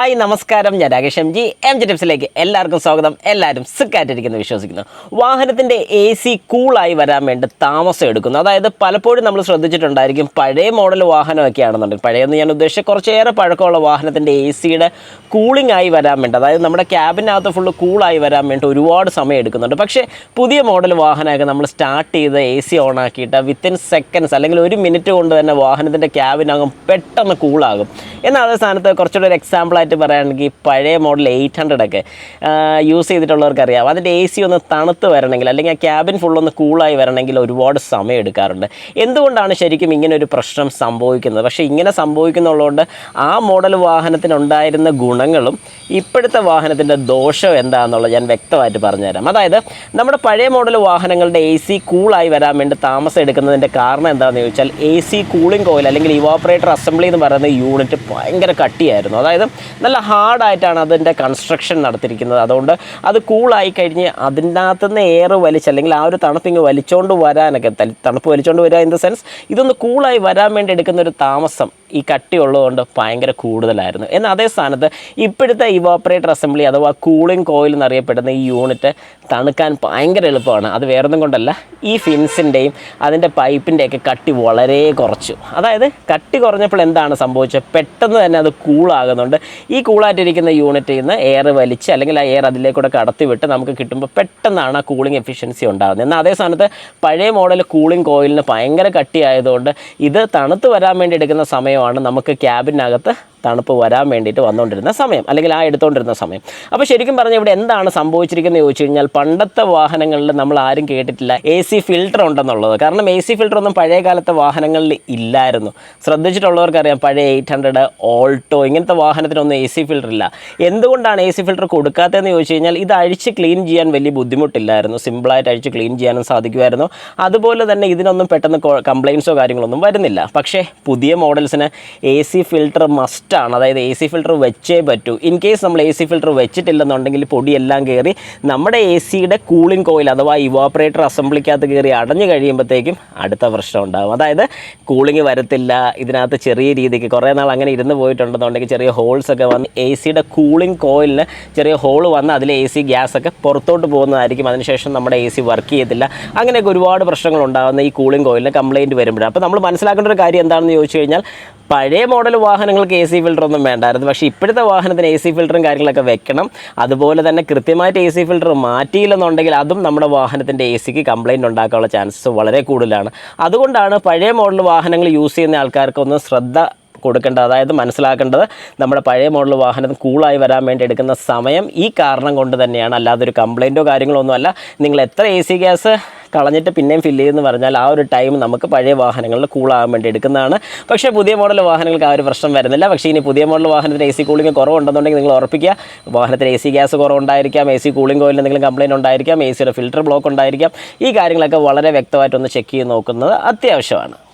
Hi നമസ്കാരം. ഞാൻ Rakesh M G. M G ടിപ്സിലേക്ക് എല്ലാവർക്കും സ്വാഗതം. എല്ലാവരും സുഖമായിട്ടിരിക്കുന്നു വിശ്വസിക്കുന്നു. വാഹനത്തിന്റെ എ സി കൂളായി വരാൻ വേണ്ടി താമസം എടുക്കുന്നു. അതായത് പലപ്പോഴും നമ്മൾ ശ്രദ്ധിച്ചിട്ടുണ്ടായിരിക്കും പഴയ മോഡൽ വാഹനമൊക്കെ ആണെന്നുണ്ടെങ്കിൽ. പഴയെന്ന് ഞാൻ ഉദ്ദേശിച്ച കുറച്ചേറെ പഴക്കമുള്ള വാഹനത്തിന്റെ എ സിയുടെ കൂളിംഗ് ആയി വരാൻ വേണ്ടി. അതായത് നമ്മുടെ ക്യാബിനകത്ത് ഫുള്ള് കൂളായി വരാൻ വേണ്ടി ഒരുപാട് സമയം എടുക്കുന്നുണ്ട്. പക്ഷേ പുതിയ മോഡൽ വാഹനമൊക്കെ നമ്മൾ സ്റ്റാർട്ട് ചെയ്ത് എ സി ഓൺ ആക്കിയിട്ട് വിത്തിൻ സെക്കൻഡ്സ് അല്ലെങ്കിൽ ഒരു മിനിറ്റ് കൊണ്ട് തന്നെ വാഹനത്തിന്റെ ക്യാബിനകം പെട്ടെന്ന് കൂളാകും എന്നാൽ അതേ സ്ഥാനത്ത് കുറച്ചുകൂടെ ഒരു എക്സാമ്പിളായിട്ട് പറയുകയാണെങ്കിൽ പഴയ മോഡൽ എയ്റ്റ് ഹൺഡ്രഡ് ഒക്കെ യൂസ് ചെയ്തിട്ടുള്ളവർക്ക് അറിയാം അതിന്റെ എ സി ഒന്ന് തണുത്ത് വരണമെങ്കിൽ അല്ലെങ്കിൽ ആ ക്യാബിൻ ഫുൾ ഒന്ന് കൂളായി വരണമെങ്കിൽ ഒരുപാട് സമയം എടുക്കാറുണ്ട്. എന്തുകൊണ്ടാണ് ശരിക്കും ഇങ്ങനെ ഒരു പ്രശ്നം സംഭവിക്കുന്നത്? പക്ഷേ ഇങ്ങനെ സംഭവിക്കുന്നുള്ളതുകൊണ്ട് ആ മോഡൽ വാഹനത്തിനുണ്ടായിരുന്ന ഗുണങ്ങളും ഇപ്പോഴത്തെ വാഹനത്തിന്റെ ദോഷം എന്താണെന്നുള്ളത് ഞാൻ വ്യക്തമായിട്ട് പറഞ്ഞുതരാം. അതായത് നമ്മുടെ പഴയ മോഡൽ വാഹനങ്ങളുടെ എ സി കൂളായി വരാൻ വേണ്ടി താമസം എടുക്കുന്നതിന്റെ കാരണം എന്താണെന്ന് ചോദിച്ചാൽ എ സി കൂളിംഗ് കോയിൽ അല്ലെങ്കിൽ ഇവാപ്പറേറ്റർ അസംബ്ലി എന്ന് പറയുന്ന യൂണിറ്റ് ഭയങ്കര കട്ടിയായിരുന്നു. അതായത് നല്ല ഹാർഡായിട്ടാണ് അതിന്റെ കൺസ്ട്രക്ഷൻ നടത്തിയിരിക്കുന്നത്. അതുകൊണ്ട് അത് കൂളായി കഴിഞ്ഞ് അതിനകത്ത് നിന്ന് എയർ വലിച്ച് അല്ലെങ്കിൽ ആ ഒരു തണുപ്പിങ് വലിച്ചുകൊണ്ട് വരാനൊക്കെ തണുപ്പ് വലിച്ചുകൊണ്ട് വരിക ഇൻ ദ സെൻസ് ഇതൊന്ന് കൂളായി വരാൻ വേണ്ടി എടുക്കുന്ന ഒരു താമസം ഈ കട്ടി ഉള്ളതുകൊണ്ട് ഭയങ്കര കൂടുതലായിരുന്നു. എന്നാൽ അതേ സ്ഥാനത്ത് ഇപ്പോഴത്തെ ഇവോപ്പറേറ്റർ അസംബ്ലി അഥവാ കൂളിംഗ് കോയിൽ എന്നറിയപ്പെടുന്ന ഈ യൂണിറ്റ് തണുക്കാൻ ഭയങ്കര എളുപ്പമാണ്. അത് വേറൊന്നും കൊണ്ടല്ല ഈ ഫിൻസിന്റെയും അതിന്റെ പൈപ്പിന്റെയൊക്കെ കട്ടി വളരെ കുറച്ചു. അതായത് കട്ടി കുറഞ്ഞപ്പോൾ എന്താണ് സംഭവിച്ചത്? പെട്ടെന്ന് തന്നെ അത് കൂളാകുന്നുണ്ട് ഈ കൂളായിട്ടിരിക്കുന്ന യൂണിറ്റിൽ നിന്ന് എയർ വലിച്ച് അല്ലെങ്കിൽ ആ എയർ അതിലേക്കൂടെ കടത്തി വിട്ട് നമുക്ക് കിട്ടുമ്പോൾ പെട്ടെന്നാണ് ആ കൂളിംഗ് എഫിഷ്യൻസി ഉണ്ടാകുന്നത്. എന്നാൽ അതേ സ്ഥാനത്ത് പഴയ മോഡൽ കൂളിംഗ് കോയിലിന് ഭയങ്കര കട്ടിയായതുകൊണ്ട് ഇത് തണുത്ത് വരാൻ വേണ്ടി എടുക്കുന്ന സമയമാണ് നമുക്ക് ക്യാബിനകത്ത് തണുപ്പ് വരാൻ വേണ്ടിയിട്ട് വന്നുകൊണ്ടിരുന്ന സമയം അല്ലെങ്കിൽ ആ എടുത്തുകൊണ്ടിരുന്ന സമയം. അപ്പോൾ ശരിക്കും പറഞ്ഞാൽ ഇവിടെ എന്താണ് സംഭവിച്ചിരിക്കുന്നത് ചോദിച്ചു കഴിഞ്ഞാൽ പണ്ടത്തെ വാഹനങ്ങളിൽ നമ്മൾ ആരും കേട്ടിട്ടില്ല എ സി ഫിൽട്ടർ ഉണ്ടെന്നുള്ളത്. കാരണം എ സി ഫിൽട്ടർ ഒന്നും പഴയ കാലത്തെ വാഹനങ്ങളിൽ ഇല്ലായിരുന്നു. ശ്രദ്ധിച്ചിട്ടുള്ളവർക്കറിയാം പഴയ എയ്റ്റ് ഹൺഡ്രഡ് ഓൾട്ടോ ഇങ്ങനത്തെ വാഹനത്തിനൊന്നും എ സി ഫിൽട്ടർ ഇല്ല. എന്തുകൊണ്ടാണ് എ സി ഫിൽട്ടർ കൊടുക്കാത്തതെന്ന് ചോദിച്ചു കഴിഞ്ഞാൽ ഇത് അഴിച്ച് ക്ലീൻ ചെയ്യാൻ വലിയ ബുദ്ധിമുട്ടില്ലായിരുന്നു. സിമ്പിളായിട്ട് അഴിച്ച് ക്ലീൻ ചെയ്യാനും സാധിക്കുമായിരുന്നു. അതുപോലെ തന്നെ ഇതിനൊന്നും പെട്ടെന്ന് കംപ്ലയിൻസോ കാര്യങ്ങളൊന്നും വരുന്നില്ല. പക്ഷേ പുതിയ മോഡൽസിന് എ സി ഫിൽട്ടർ മസ്റ്റാണ് അതായത് എ സി ഫിൽട്ടർ വെച്ചേ പറ്റൂ. ഇൻ കേസ് നമ്മൾ എ സി ഫിൽട്ടർ വെച്ചിട്ടില്ലെന്നുണ്ടെങ്കിൽ പൊടിയെല്ലാം കയറി നമ്മുടെ എ സിയുടെ കൂളിംഗ് കോയിൽ അഥവാ ഇവാപ്പറേറ്റർ അസംബ്ലിക്കകത്ത് കയറി അടഞ്ഞു കഴിയുമ്പോഴത്തേക്കും അടുത്ത പ്രശ്നം ഉണ്ടാകും അതായത് കൂളിംഗ് വരത്തില്ല ഇതിനകത്ത് ചെറിയ രീതിക്ക് കുറേ നാൾ അങ്ങനെ ഇരുന്ന് പോയിട്ടുണ്ടെന്നുണ്ടെങ്കിൽ ചെറിയ ഹോൾസ് ഒക്കെ വന്ന് എ സിയുടെ കൂളിംഗ് കോയിലിന് ചെറിയ ഹോൾ വന്ന് അതിൽ എ സി ഗ്യാസ് ഒക്കെ പുറത്തോട്ട് പോകുന്നതായിരിക്കും. അതിനുശേഷം നമ്മുടെ എ സി വർക്ക് ചെയ്യത്തില്ല. അങ്ങനെയൊക്കെ ഒരുപാട് പ്രശ്നങ്ങൾ ഉണ്ടാകുന്ന ഈ കൂളിംഗ് കോയിലിന് കംപ്ലയിന്റ് വരുമ്പോഴാണ്. അപ്പോൾ നമ്മൾ മനസ്സിലാക്കേണ്ട ഒരു കാര്യം എന്താണെന്ന് ചോദിച്ചു കഴിഞ്ഞാൽ പഴയ മോഡൽ വാഹനങ്ങൾക്ക് എ സി ഫിൽറ്റർ ഒന്നും വേണ്ടായിരുന്നു. പക്ഷേ ഇപ്പോഴത്തെ വാഹനത്തിന് എ സി ഫിൽറ്ററും കാര്യങ്ങളൊക്കെ വെക്കണം. അതുപോലെ തന്നെ കൃത്യമായിട്ട് എ സി ഫിൽറ്റർ മാറ്റിയില്ലെന്നുണ്ടെങ്കിൽ അതും നമ്മുടെ വാഹനത്തിന്റെ എ സിക്ക് കംപ്ലയിന്റ് ഉണ്ടാക്കാനുള്ള ചാൻസസ് വളരെ കൂടുതലാണ്. അതുകൊണ്ടാണ് പഴയ മോഡൽ വാഹനങ്ങൾ യൂസ് ചെയ്യുന്ന ആൾക്കാർക്കൊന്ന് ശ്രദ്ധ കൊടുക്കേണ്ടത് അതായത് മനസ്സിലാക്കേണ്ടത് നമ്മുടെ പഴയ മോഡൽ വാഹനം കൂളായി വരാൻ വേണ്ടി എടുക്കുന്ന സമയം ഈ കാരണം കൊണ്ട് തന്നെയാണ്. അല്ലാതെ ഒരു കംപ്ലയിന്റോ കാര്യങ്ങളോ ഒന്നുമല്ല നിങ്ങൾ എത്ര എ സി ഗ്യാസ് കളഞ്ഞിട്ട് പിന്നെയും ഫില്ല് ചെയ്യുമെന്ന് പറഞ്ഞാൽ ആ ഒരു ടൈം നമുക്ക് പഴയ വാഹനങ്ങളിൽ കൂളാകാൻ വേണ്ടി എടുക്കുന്നതാണ്. പക്ഷേ പുതിയ മോഡൽ വാഹനങ്ങൾക്ക് ആ ഒരു പ്രശ്നം വരുന്നില്ല. പക്ഷേ ഇനി പുതിയ മോഡൽ വാഹനത്തിന് എ സി കൂളിംഗ് കുറവുണ്ടെന്നുണ്ടെങ്കിൽ നിങ്ങൾ ഉറപ്പിക്കുക. വാഹനത്തിന് എ സി ഗ്യാസ് കുറവുണ്ടായിരിക്കാം എ സി കൂളിംഗ് ഓയിൽ എന്തെങ്കിലും കംപ്ലയിന്റ് ഉണ്ടായിരിക്കാം എ സിയുടെ ഫിൽറ്റർ ബ്ലോക്ക് ഉണ്ടായിരിക്കാം. ഈ കാര്യങ്ങളൊക്കെ വളരെ വ്യക്തമായിട്ടൊന്ന് ചെക്ക് ചെയ്ത് നോക്കുന്നത് അത്യാവശ്യമാണ്.